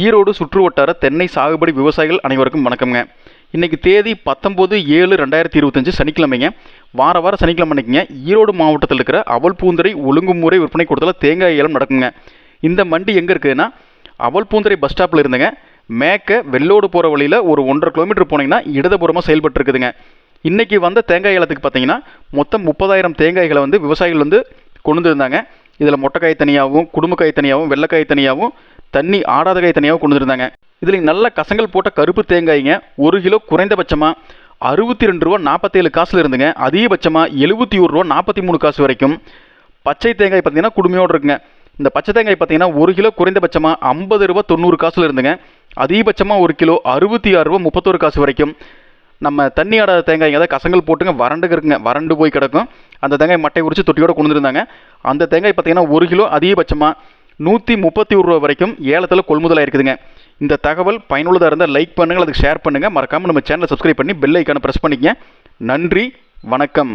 ஈரோடு சுற்றுவட்டார தென்னை சாகுபடி விவசாயிகள் அனைவருக்கும் வணக்கம்ங்க. இன்றைக்கி தேதி பத்தொம்போது ஏழு ரெண்டாயிரத்தி இருபத்தஞ்சு சனிக்கிழமைங்க. வார வாரம் சனிக்கிழமை அன்னைக்குங்க ஈரோடு மாவட்டத்தில் இருக்கிற அவல் பூந்தரை ஒழுங்குமுறை விற்பனை கூடத்தில் தேங்காய் ஏலம் நடக்குங்க. இந்த மண்டி எங்கே இருக்குதுன்னா அவல் பூந்தரை பஸ் ஸ்டாப்பில் இருந்துங்க. மேக்க வெள்ளோடு போகிற வழியில் ஒரு ஒன்றரை கிலோமீட்டர் போனீங்கன்னா இடதுபுறமாக செயல்பட்டு இருக்குதுங்க வந்த தேங்காய் ஏலத்துக்கு பார்த்தீங்கன்னா மொத்தம் முப்பதாயிரம் தேங்காய்களை வந்து விவசாயிகள் வந்து கொண்டு வந்திருந்தாங்க. இதில் மொட்டைக்காய் தனியாகவும் குடும்பக்காய் தனியாகவும் வெள்ளைக்காய் தனியாகவும் தண்ணி ஆடாத காய் தனியாக கொண்டு வந்திருந்தாங்க. இதில் நல்ல கசங்கள் போட்ட கருப்பு தேங்காய்ங்க ஒரு கிலோ குறைந்தபட்சமாக அறுபத்தி ரெண்டு ரூபா நாற்பத்தேழு காசுல இருந்துங்க. அதிகபட்சமாக எழுபத்தி ஒரு ரூபா நாற்பத்தி மூணு காசு வரைக்கும். பச்சை தேங்காய் பார்த்தீங்கன்னா குடுமையோடு இருக்குங்க. இந்த பச்சை தேங்காய் பார்த்தீங்கன்னா ஒரு கிலோ குறைந்தபட்சமாக ஐம்பது ரூபா தொண்ணூறு காசுல இருந்துங்க. அதிகபட்சமாக ஒரு கிலோ அறுபத்தி ஆறு ரூபா முப்பத்தோரு காசு வரைக்கும். நம்ம தண்ணி ஆடாத தேங்காய் ஏதாவது கசங்கள் போட்டுங்க வறண்டு இருக்குங்க. வறண்டு போய் கிடக்கும். அந்த தேங்காய் மட்டை உரிச்சு தொட்டியோட கொண்டு வந்திருந்தாங்க. அந்த தேங்காய் பார்த்தீங்கன்னா ஒரு கிலோ அதிகபட்சமாக நூற்றி முப்பத்தி ஒரு ரூபா வரைக்கும் ஏலத்தில் கொள்முதலாக இருக்குதுங்க இந்த தகவல் பயனுள்ளதாக இருந்தால் லைக் பண்ணுங்கள் அதுக்கு ஷேர் பண்ணுங்கள் மறக்காமல் நம்ம சேனலை சப்ஸ்கிரைப் பண்ணி பெல் ஐக்கானை ப்ரெஸ் பண்ணிக்கங்க. நன்றி வணக்கம்.